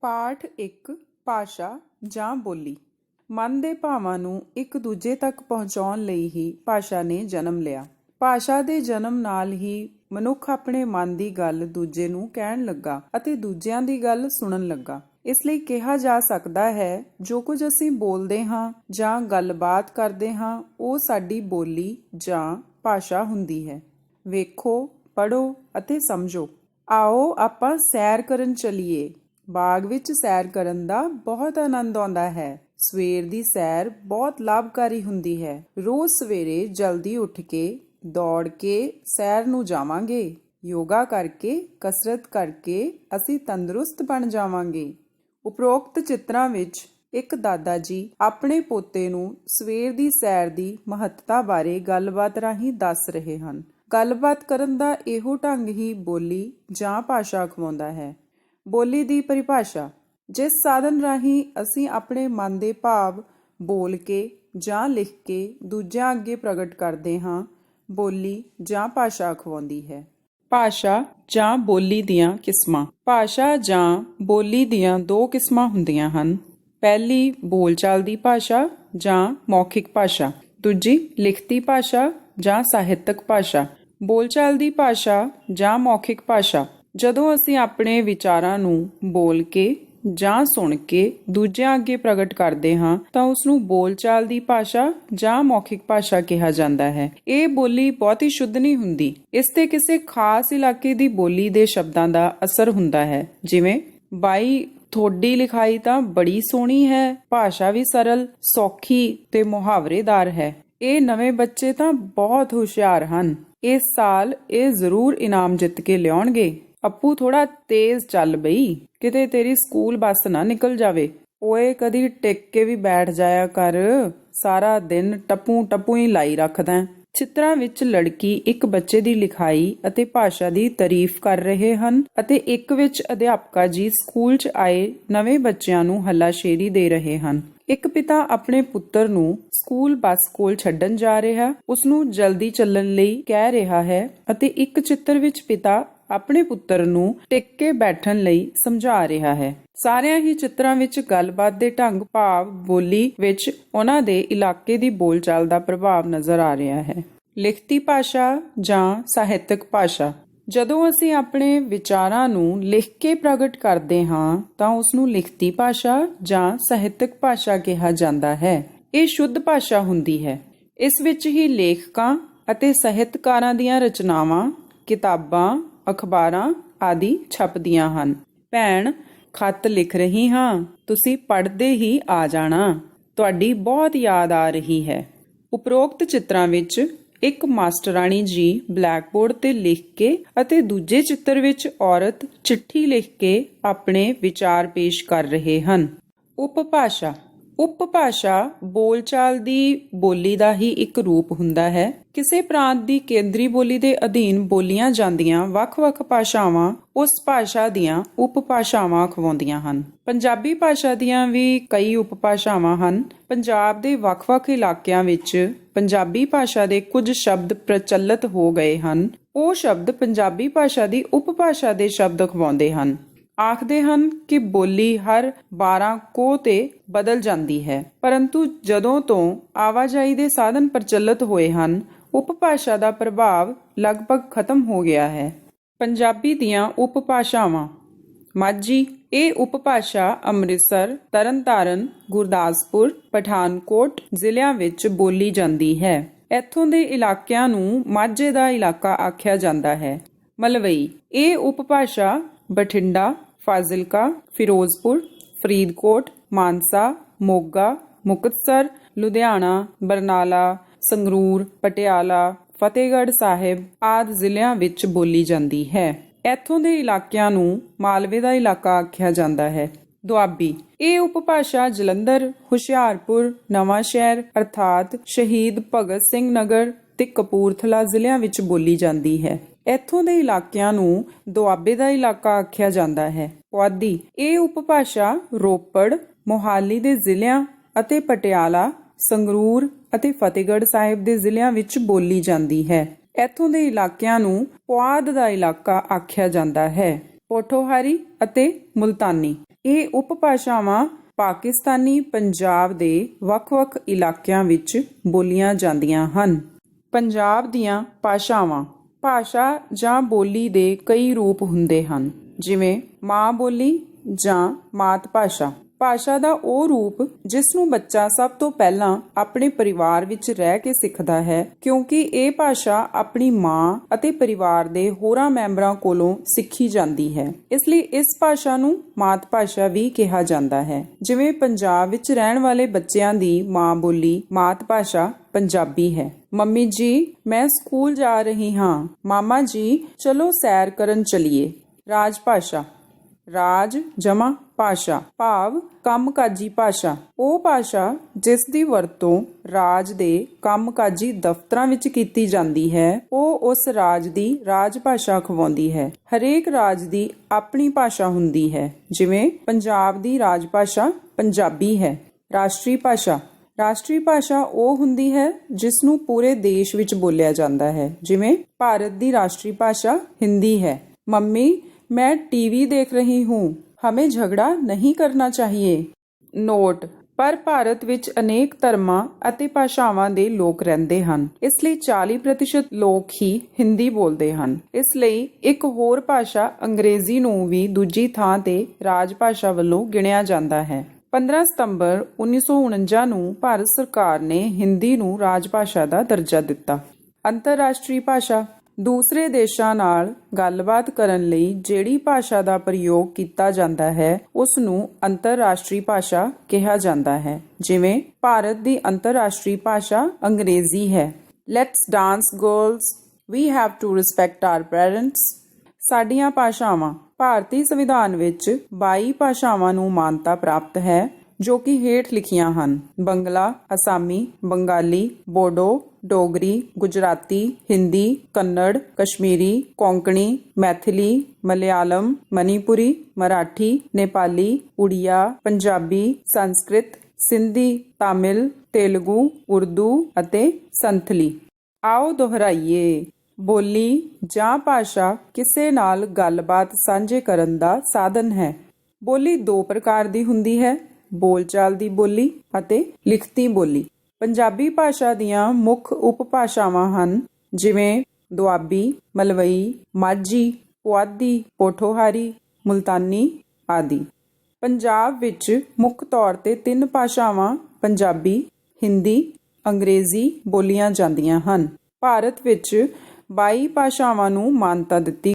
ਪਾਠ ਇੱਕ ਭਾਸ਼ਾ ਜਾਂ ਬੋਲੀ। ਮਨ ਦੇ ਭਾਵਾਂ ਨੂੰ ਇੱਕ ਦੂਜੇ ਤੱਕ ਪਹੁੰਚਾਉਣ ਲਈ ਹੀ ਭਾਸ਼ਾ ਨੇ ਜਨਮ ਲਿਆ। ਭਾਸ਼ਾ ਦੇ ਜਨਮ ਨਾਲ ਹੀ ਮਨੁੱਖ ਆਪਣੇ ਮਨ ਦੀ ਗੱਲ ਦੂਜੇ ਨੂੰ ਕਹਿਣ ਲੱਗਾ ਅਤੇ ਦੂਜਿਆਂ ਦੀ ਗੱਲ ਸੁਣਨ ਲੱਗਾ। ਇਸ ਲਈ ਕਿਹਾ ਜਾ ਸਕਦਾ ਹੈ, ਜੋ ਕੁਝ ਅਸੀਂ ਬੋਲਦੇ ਹਾਂ ਜਾਂ ਗੱਲਬਾਤ ਕਰਦੇ ਹਾਂ, ਉਹ ਸਾਡੀ ਬੋਲੀ ਜਾਂ ਭਾਸ਼ਾ ਹੁੰਦੀ ਹੈ। ਵੇਖੋ ਪੜੋ ਅਤੇ ਸਮਝੋ। ਆਓ ਆਪਾਂ ਸੈਰ ਕਰਨ ਚੱਲੀਏ। ਬਾਗ ਵਿੱਚ ਸੈਰ ਕਰਨ ਦਾ ਬਹੁਤ ਆਨੰਦ ਆਉਂਦਾ ਹੈ। ਸਵੇਰ ਦੀ ਸੈਰ ਬਹੁਤ ਲਾਭਕਾਰੀ ਹੁੰਦੀ ਹੈ। ਰੋਜ਼ ਸਵੇਰੇ ਜਲਦੀ ਉੱਠ ਕੇ, ਦੌੜ ਕੇ ਸੈਰ ਨੂੰ ਜਾਵਾਂਗੇ। ਯੋਗਾ ਕਰਕੇ, ਕਸਰਤ ਕਰਕੇ ਅਸੀਂ ਤੰਦਰੁਸਤ ਬਣ ਜਾਵਾਂਗੇ। ਉਪਰੋਕਤ ਚਿੱਤਰਾਂ ਵਿੱਚ ਇੱਕ ਦਾਦਾ ਜੀ ਆਪਣੇ ਪੋਤੇ ਨੂੰ ਸਵੇਰ ਦੀ ਸੈਰ ਦੀ ਮਹੱਤਤਾ ਬਾਰੇ ਗੱਲਬਾਤ ਰਾਹੀਂ ਦੱਸ ਰਹੇ ਹਨ। ਗੱਲਬਾਤ ਕਰਨ ਦਾ ਇਹੋ ਢੰਗ ਹੀ ਬੋਲੀ ਜਾਂ ਭਾਸ਼ਾ ਖਵਾਉਂਦਾ ਹੈ। ਬੋਲੀ ਦੀ ਪਰਿਭਾਸ਼ਾ। ਜਿਸ ਸਾਧਨ ਰਾਹੀਂ ਅਸੀਂ ਆਪਣੇ ਮਨ ਦੇ ਭਾਵ ਬੋਲ ਕੇ ਜਾਂ ਲਿਖ ਕੇ ਦੂਜਿਆਂ ਅੱਗੇ ਪ੍ਰਗਟ ਕਰਦੇ ਹਾਂ, ਬੋਲੀ ਜਾਂ ਭਾਸ਼ਾ ਅਖਵਾਉਂਦੀ ਹੈ। ਭਾਸ਼ਾ ਜਾਂ ਬੋਲੀ ਦੀਆਂ ਕਿਸਮਾਂ। ਭਾਸ਼ਾ ਜਾਂ ਬੋਲੀ ਦੀਆਂ ਦੋ ਕਿਸਮਾਂ ਹੁੰਦੀਆਂ ਹਨ। ਪਹਿਲੀ ਬੋਲਚਾਲ ਦੀ ਭਾਸ਼ਾ ਜਾਂ ਮੌਖਿਕ ਭਾਸ਼ਾ। ਦੂਜੀ ਲਿਖਤੀ ਭਾਸ਼ਾ ਜਾਂ ਸਾਹਿਤਕ ਭਾਸ਼ਾ। ਬੋਲਚਾਲ ਦੀ ਭਾਸ਼ਾ ਜਾਂ ਮੌਖਿਕ ਭਾਸ਼ਾ। ਜਦੋਂ ਅਸੀਂ ਆਪਣੇ ਵਿਚਾਰਾਂ ਨੂੰ ਬੋਲ ਕੇ ਜਾਂ ਸੁਣ ਕੇ ਦੂਜਿਆਂ ਅੱਗੇ ਪ੍ਰਗਟ ਕਰਦੇ ਹਾਂ, ਤਾਂ ਉਸ ਨੂੰ ਬੋਲਚਾਲ ਦੀ ਭਾਸ਼ਾ ਜਾਂ ਮੌਖਿਕ ਭਾਸ਼ਾ ਕਿਹਾ ਜਾਂਦਾ ਹੈ। ਇਹ ਬੋਲੀ ਬਹੁਤੀ ਸ਼ੁੱਧ ਨਹੀਂ ਹੁੰਦੀ। ਇਸ ਤੇ ਕਿਸੇ ਖਾਸ ਇਲਾਕੇ ਦੀ ਬੋਲੀ ਦੇ ਸ਼ਬਦਾਂ ਦਾ ਅਸਰ ਹੁੰਦਾ ਹੈ। ਜਿਵੇਂ, ਬਾਈ ਥੋੜੀ ਲਿਖਾਈ ਤਾਂ ਬੜੀ ਸੋਹਣੀ ਹੈ, ਭਾਸ਼ਾ ਵੀ ਸਰਲ, ਸੌਖੀ ਤੇ ਮੁਹਾਵਰੇਦਾਰ ਹੈ। ਇਹ ਨਵੇਂ ਬੱਚੇ ਤਾਂ ਬਹੁਤ ਹੁਸ਼ਿਆਰ ਹਨ। ਇਸ ਸਾਲ ਇਹ ਜ਼ਰੂਰ ਇਨਾਮ ਜਿੱਤ ਕੇ ਲਿਆਉਣਗੇ। ਅੱਪੂ, ਥੋੜਾ ਤੇਜ਼ ਚੱਲ ਬਈ। ਕਿਤੇ ਤੇਰੀ ਸਕੂਲ ਬੱਸ ਨਾ ਨਿਕਲ ਜਾਵੇ। ਓਏ, ਕਦੀ ਟਿਕ ਕੇ ਵੀ ਬੈਠ ਜਾਇਆ ਕਰ। ਸਾਰਾ ਦਿਨ ਟਪੂ ਟਪੂ ਹੀ ਲਾਈ ਰੱਖਦਾ ਚਿੱਤਰਾਂ ਵਿੱਚ ਲੜਕੀ ਇੱਕ ਬੱਚੇ ਦੀ ਲਿਖਾਈ ਅਤੇ ਭਾਸ਼ਾ ਦੀ ਤਾਰੀਫ ਕਰ ਰਹੇ ਹਨ ਅਤੇ ਇੱਕ ਵਿੱਚ ਅਧਿਆਪਕਾ ਜੀ ਸਕੂਲ 'ਚ ਆਏ ਨਵੇਂ ਬੱਚਿਆਂ ਨੂੰ ਹੱਲਾਸ਼ੇਰੀ ਦੇ ਰਹੇ ਹਨ। ਇੱਕ ਪਿਤਾ ਆਪਣੇ ਪੁੱਤਰ ਨੂੰ ਸਕੂਲ ਬੱਸ ਕੋਲ ਛੱਡਣ ਜਾ ਰਿਹਾ ਉਸ ਨੂੰ ਜਲਦੀ ਚੱਲਣ ਲਈ ਕਹਿ ਰਿਹਾ ਹੈ ਅਤੇ ਇੱਕ ਚਿੱਤਰ ਵਿੱਚ ਪਿਤਾ ਆਪਣੇ ਪੁੱਤਰ ਨੂੰ ਟਿਕ ਕੇ ਬੈਠਣ ਲਈ ਸਮਝਾ ਰਿਹਾ ਹੈ। ਸਾਰਿਆਂ ਹੀ ਚਿੱਤਰਾਂ ਵਿੱਚ ਗੱਲਬਾਤ ਦੇ ਢੰਗ, ਭਾਵ, ਬੋਲੀ ਵਿੱਚ ਉਹਨਾਂ ਦੇ ਇਲਾਕੇ ਦੀ ਬੋਲਚਾਲ ਦਾ ਪ੍ਰਭਾਵ ਨਜ਼ਰ ਆ ਰਿਹਾ ਹੈ। ਲਿਖਤੀ ਭਾਸ਼ਾ ਜਾਂ ਸਾਹਿਤਕ ਭਾਸ਼ਾ। ਜਦੋਂ ਅਸੀਂ ਆਪਣੇ ਵਿਚਾਰਾਂ ਨੂੰ ਲਿਖ ਕੇ ਪ੍ਰਗਟ ਕਰਦੇ ਹਾਂ, ਤਾਂ ਉਸ ਨੂੰ ਲਿਖਤੀ ਭਾਸ਼ਾ ਜਾਂ ਸਾਹਿਤਕ ਭਾਸ਼ਾ ਕਿਹਾ ਜਾਂਦਾ ਹੈ। ਇਹ ਸ਼ੁੱਧ ਭਾਸ਼ਾ ਹੁੰਦੀ ਹੈ। ਇਸ ਵਿੱਚ ਹੀ ਲੇਖਕਾਂ ਅਤੇ ਸਾਹਿਤਕਾਰਾਂ ਦੀਆਂ ਰਚਨਾਵਾਂ, ਕਿਤਾਬਾਂ ਅਖਬਾਰਾਂ ਆਦਿ ਛਪਦੀਆਂ ਹਨ। ਭੈਣ, ਖੱਤ ਲਿਖ ਰਹੀ ਹਾਂ, ਤੁਸੀਂ ਪੜ੍ਹਦੇ ਹੀ ਆ ਜਾਣਾ। ਤੁਹਾਡੀ ਬਹੁਤ ਯਾਦ ਆ ਰਹੀ ਹੈ। ਉਪਰੋਕਤ ਚਿੱਤਰਾਂ ਵਿੱਚ ਇੱਕ ਮਾਸਟਰਾਣੀ ਜੀ ਬਲੈਕਬੋਰਡ ਤੇ ਲਿਖ ਕੇ ਅਤੇ ਦੂਜੇ ਚਿੱਤਰ ਵਿੱਚ ਔਰਤ ਚਿੱਠੀ ਲਿਖ ਕੇ ਆਪਣੇ ਵਿਚਾਰ ਪੇਸ਼ ਕਰ ਰਹੇ ਹਨ। ਉਪਭਾਸ਼ਾ ਉਪਭਾਸ਼ਾ ਬੋਲਚਾਲ ਦੀ ਬੋਲੀ ਦਾ ਹੀ ਇੱਕ ਰੂਪ ਹੁੰਦਾ ਹੈ। ਕਿਸੇ ਪ੍ਰਾਂਤ ਦੀ ਕੇਂਦਰੀ ਬੋਲੀ ਦੇ ਅਧੀਨ ਬੋਲੀਆਂ ਜਾਂਦੀਆਂ ਵੱਖ-ਵੱਖ ਭਾਸ਼ਾਵਾਂ ਉਸ ਭਾਸ਼ਾ ਦੀਆਂ ਉਪਭਾਸ਼ਾਵਾਂ ਅਖਵਾਉਂਦੀਆਂ ਹਨ। ਪੰਜਾਬੀ ਭਾਸ਼ਾ ਦੀਆਂ ਵੀ ਕਈ ਉਪਭਾਸ਼ਾਵਾਂ ਹਨ। ਪੰਜਾਬ ਦੇ ਵੱਖ-ਵੱਖ ਇਲਾਕਿਆਂ ਵਿੱਚ ਪੰਜਾਬੀ ਭਾਸ਼ਾ ਦੇ ਕੁਝ ਸ਼ਬਦ ਪ੍ਰਚਲਿਤ ਹੋ ਗਏ ਹਨ। ਉਹ ਸ਼ਬਦ ਪੰਜਾਬੀ ਭਾਸ਼ਾ ਦੀ ਉਪਭਾਸ਼ਾ ਦੇ ਸ਼ਬਦ ਅਖਵਾਉਂਦੇ ਹਨ। ਆਖਦੇ ਹਨ ਕਿ ਬੋਲੀ ਹਰ 12 ਕੋ ਤੇ ਬਦਲ ਜਾਂਦੀ ਹੈ। ਪਰੰਤੂ ਜਦੋਂ ਤੋਂ ਆਵਾਜਾਈ ਦੇ ਸਾਧਨ ਪ੍ਰਚਲਿਤ ਹੋਏ ਹਨ, ਉਪਭਾਸ਼ਾ ਦਾ ਪ੍ਰਭਾਵ ਲਗਭਗ ਖਤਮ ਹੋ ਗਿਆ ਹੈ। ਪੰਜਾਬੀ ਦੀਆਂ ਉਪਭਾਸ਼ਾਵਾਂ। ਮਾਝੀ, ਇਹ ਉਪਭਾਸ਼ਾ ਅੰਮ੍ਰਿਤਸਰ, ਤਰਨਤਾਰਨ, ਗੁਰਦਾਸਪੁਰ, ਪਠਾਨਕੋਟ ਜ਼ਿਲ੍ਹਿਆਂ ਵਿੱਚ ਬੋਲੀ ਜਾਂਦੀ ਹੈ। ਇੱਥੋਂ ਦੇ ਇਲਾਕਿਆਂ ਨੂੰ ਮਾਝੇ ਦਾ ਇਲਾਕਾ ਆਖਿਆ ਜਾਂਦਾ ਹੈ। ਮਲਵਈ, ਇਹ ਉਪਭਾਸ਼ਾ ਬਠਿੰਡਾ ਫਾਜ਼ਿਲਕਾ, ਫਿਰੋਜ਼ਪੁਰ, ਫਰੀਦਕੋਟ, ਮਾਨਸਾ, ਮੋਗਾ, ਮੁਕਤਸਰ, ਲੁਧਿਆਣਾ, ਬਰਨਾਲਾ, ਸੰਗਰੂਰ, ਪਟਿਆਲਾ, ਫਤਿਹਗੜ੍ਹ ਸਾਹਿਬ ਆਦਿ ਜ਼ਿਲ੍ਹਿਆਂ ਵਿੱਚ ਬੋਲੀ ਜਾਂਦੀ ਹੈ। ਇੱਥੋਂ ਦੇ ਇਲਾਕਿਆਂ ਨੂੰ ਮਾਲਵੇ ਦਾ ਇਲਾਕਾ ਆਖਿਆ ਜਾਂਦਾ ਹੈ। ਦੁਆਬੀ। ਇਹ ਉਪਭਾਸ਼ਾ ਜਲੰਧਰ, ਹੁਸ਼ਿਆਰਪੁਰ, ਨਵਾਂ ਸ਼ਹਿਰ ਅਰਥਾਤ ਸ਼ਹੀਦ ਭਗਤ ਸਿੰਘ ਨਗਰ ਤੇ ਕਪੂਰਥਲਾ ਜ਼ਿਲ੍ਹਿਆਂ ਵਿੱਚ ਬੋਲੀ ਜਾਂਦੀ ਹੈ। ਇੱਥੋਂ ਦੇ ਇਲਾਕਿਆਂ ਨੂੰ ਦੁਆਬੇ ਦਾ ਇਲਾਕਾ ਆਖਿਆ ਜਾਂਦਾ ਹੈ। ਪੁਆਧੀ। ਇਹ ਉਪਭਾਸ਼ਾ ਰੋਪੜ, ਮੋਹਾਲੀ ਦੇ ਜ਼ਿਲ੍ਹਿਆਂ ਅਤੇ ਪਟਿਆਲਾ, ਸੰਗਰੂਰ ਅਤੇ ਫਤਿਹਗੜ੍ਹ ਸਾਹਿਬ ਦੇ ਜ਼ਿਲ੍ਹਿਆਂ ਵਿੱਚ ਬੋਲੀ ਜਾਂਦੀ ਹੈ। ਇੱਥੋਂ ਦੇ ਇਲਾਕਿਆਂ ਨੂੰ ਪੁਆਧ ਦਾ ਇਲਾਕਾ ਆਖਿਆ ਜਾਂਦਾ ਹੈ। ਪੋਠੋਹਾਰੀ ਅਤੇ ਮੁਲਤਾਨੀ। ਇਹ ਉਪਭਾਸ਼ਾਵਾਂ ਪਾਕਿਸਤਾਨੀ, ਪੰਜਾਬ ਦੇ ਵੱਖ-ਵੱਖ ਇਲਾਕਿਆਂ ਵਿੱਚ ਬੋਲੀਆਂ ਜਾਂਦੀਆਂ ਹਨ। ਪੰਜਾਬ ਦੀਆਂ ਭਾਸ਼ਾਵਾਂ। ਭਾਸ਼ਾ ਜਾਂ ਬੋਲੀ ਦੇ ਕਈ ਰੂਪ ਹੁੰਦੇ ਹਨ। ਜਿਵੇਂ ਮਾਂ ਬੋਲੀ ਜਾਂ ਮਾਤ ਭਾਸ਼ਾ। ਭਾਸ਼ਾ ਦਾ ਉਹ ਰੂਪ ਜਿਸ ਨੂੰ ਬੱਚਾ ਸਭ ਤੋਂ ਪਹਿਲਾਂ ਆਪਣੇ ਪਰਿਵਾਰ ਵਿੱਚ ਰਹਿ ਕੇ ਸਿੱਖਦਾ ਹੈ, ਕਿਉਂਕਿ ਇਹ ਭਾਸ਼ਾ ਆਪਣੀ ਮਾਂ ਅਤੇ ਪਰਿਵਾਰ ਦੇ ਹੋਰਾਂ ਮੈਂਬਰਾਂ ਕੋਲੋਂ ਸਿੱਖੀ ਜਾਂਦੀ ਹੈ। ਇਸ ਲਈ ਇਸ ਭਾਸ਼ਾ ਨੂੰ ਮਾਤ ਭਾਸ਼ਾ ਵੀ ਕਿਹਾ ਜਾਂਦਾ ਹੈ। ਜਿਵੇਂ ਪੰਜਾਬ ਵਿੱਚ ਰਹਿਣ ਵਾਲੇ ਬੱਚਿਆਂ ਦੀ ਮਾਂ ਬੋਲੀ ਮਾਤ ਭਾਸ਼ਾ ਪੰਜਾਬੀ ਹੈ। ਮੰਮੀ ਜੀ, ਮੈਂ ਸਕੂਲ ਜਾ ਰਹੀ ਹਾਂ। ਮਾਮਾ ਜੀ, ਚਲੋ ਸੈਰ ਕਰਨ ਚਲੀਏ। ਰਾਜ ਭਾਸ਼ਾ। ਰਾਜ ਜਮਾ ਭਾਸ਼ਾ। ਭਾਵ ਕੰਮਕਾਜੀ ਭਾਸ਼ਾ। ਉਹ ਭਾਸ਼ਾ ਜਿਸ ਦੀ ਵਰਤੋਂ ਰਾਜ ਦੇ ਕੰਮਕਾਜੀ ਦਫ਼ਤਰਾਂ ਵਿੱਚ ਕੀਤੀ ਜਾਂਦੀ ਹੈ, ਉਹ ਉਸ ਰਾਜ ਦੀ ਰਾਜ ਭਾਸ਼ਾ ਖਵਾਉਂਦੀ ਹੈ। ਹਰੇਕ ਰਾਜ ਦੀ ਆਪਣੀ ਭਾਸ਼ਾ ਹੁੰਦੀ ਹੈ, ਜਿਵੇਂ ਪੰਜਾਬ ਦੀ ਰਾਜ ਭਾਸ਼ਾ ਪੰਜਾਬੀ ਹੈ। ਰਾਸ਼ਟਰੀ ਭਾਸ਼ਾ। ਰਾਸ਼ਟਰੀ ਭਾਸ਼ਾ ਉਹ ਹੁੰਦੀ ਹੈ ਜਿਸ ਨੂੰ ਪੂਰੇ ਦੇਸ਼ ਵਿੱਚ ਬੋਲਿਆ ਜਾਂਦਾ ਹੈ, ਜਿਵੇਂ ਭਾਰਤ ਦੀ ਰਾਸ਼ਟਰੀ ਭਾਸ਼ਾ ਹਿੰਦੀ ਹੈ। ਮੰਮੀ मैं टीवी देख रही हूँ हमें झगड़ा नहीं करना चाहिए ਨੋਟ ਪਰ ਭਾਰਤ ਵਿੱਚ ਅਨੇਕ ਧਰਮਾਂ ਅਤੇ ਭਾਸ਼ਾਵਾਂ ਦੇ ਲੋਕ ਰਹਿੰਦੇ ਹਨ ਇਸ ਲਈ 40% ਲੋਕ ਹੀ ਹਿੰਦੀ ਬੋਲਦੇ ਹਨ ਇਸ ਲਈ ਇੱਕ ਹੋਰ ਭਾਸ਼ਾ ਅੰਗਰੇਜ਼ੀ ਨੂੰ ਵੀ ਦੂਜੀ ਥਾਂ ਤੇ ਰਾਜ ਭਾਸ਼ਾ ਵੱਲੋਂ ਗਿਣਿਆ ਜਾਂਦਾ ਹੈ 15 ਸਤੰਬਰ 1949 ਨੂੰ ਭਾਰਤ ਸਰਕਾਰ ਨੇ ਹਿੰਦੀ ਨੂੰ ਰਾਜ ਭਾਸ਼ਾ ਦਾ ਦਰਜਾ ਦਿੱਤਾ ਅੰਤਰਰਾਸ਼ਟਰੀ ਭਾਸ਼ਾ ਦੂਸਰੇ ਦੇਸ਼ਾਂ ਨਾਲ ਗੱਲਬਾਤ ਕਰਨ ਲਈ ਜਿਹੜੀ ਭਾਸ਼ਾ ਦਾ ਪ੍ਰਯੋਗ ਕੀਤਾ ਜਾਂਦਾ ਹੈ ਉਸ ਨੂੰ ਅੰਤਰਰਾਸ਼ਟਰੀ ਭਾਸ਼ਾ ਕਿਹਾ ਜਾਂਦਾ ਹੈ। ਜਿਵੇਂ, ਭਾਰਤ ਦੀ ਅੰਤਰਰਾਸ਼ਟਰੀ ਭਾਸ਼ਾ ਅੰਗਰੇਜ਼ੀ ਹੈ। Let's dance girls we have to respect our parents ਸਾਡੀਆਂ ਭਾਸ਼ਾਵਾਂ ਭਾਰਤੀ ਸੰਵਿਧਾਨ ਵਿੱਚ 22 ਭਾਸ਼ਾਵਾਂ ਨੂੰ ਮਾਨਤਾ ਪ੍ਰਾਪਤ ਹੈ, ਜੋ ਕਿ ਹੇਠ ਲਿਖੀਆਂ ਹਨ। ਬੰਗਲਾ, ਅਸਾਮੀ, ਬੰਗਾਲੀ, ਬੋਡੋ ਡੋਗਰੀ, ਗੁਜਰਾਤੀ, ਹਿੰਦੀ, ਕੰਨੜ, ਕਸ਼ਮੀਰੀ, ਕੋਂਕਣੀ, ਮੈਥਿਲੀ, ਮਲਿਆਲਮ, ਮਨੀਪੁਰੀ, ਮਰਾਠੀ, ਨੇਪਾਲੀ, ਉੜੀਆ, ਪੰਜਾਬੀ, ਸੰਸਕ੍ਰਿਤ, ਸਿੰਧੀ, ਤਾਮਿਲ, ਤੇਲਗੂ, ਉਰਦੂ ਅਤੇ ਸੰਥਲੀ। ਆਓ ਦੁਹਰਾਈਏ। ਬੋਲੀ ਜਾਂ ਭਾਸ਼ਾ ਕਿਸੇ ਨਾਲ ਗੱਲਬਾਤ ਸਾਂਝੇ ਕਰਨ ਦਾ ਸਾਧਨ ਹੈ। ਬੋਲੀ ਦੋ ਪ੍ਰਕਾਰ ਦੀ ਹੁੰਦੀ ਹੈ, ਬੋਲਚਾਲ ਦੀ ਬੋਲੀ ਅਤੇ ਲਿਖਤੀ ਬੋਲੀ। ਪੰਜਾਬੀ ਭਾਸ਼ਾ ਦੀਆਂ ਮੁੱਖ ਉਪਭਾਸ਼ਾਵਾਂ ਹਨ, ਜਿਵੇਂ ਦੁਆਬੀ, ਮਲਵਈ, ਮਾਝੀ, ਪੁਆਧੀ, ਪੋਠੋਹਾਰੀ, ਮੁਲਤਾਨੀ ਆਦਿ। ਪੰਜਾਬ ਵਿੱਚ ਮੁੱਖ ਤੌਰ ਤੇ ਤਿੰਨ ਭਾਸ਼ਾਵਾਂ ਪੰਜਾਬੀ, ਹਿੰਦੀ, ਅੰਗਰੇਜ਼ੀ ਬੋਲੀਆਂ ਜਾਂਦੀਆਂ ਹਨ। ਭਾਰਤ ਵਿੱਚ 22 ਭਾਸ਼ਾਵਾਂ ਨੂੰ ਮਾਨਤਾ ਦਿੱਤੀ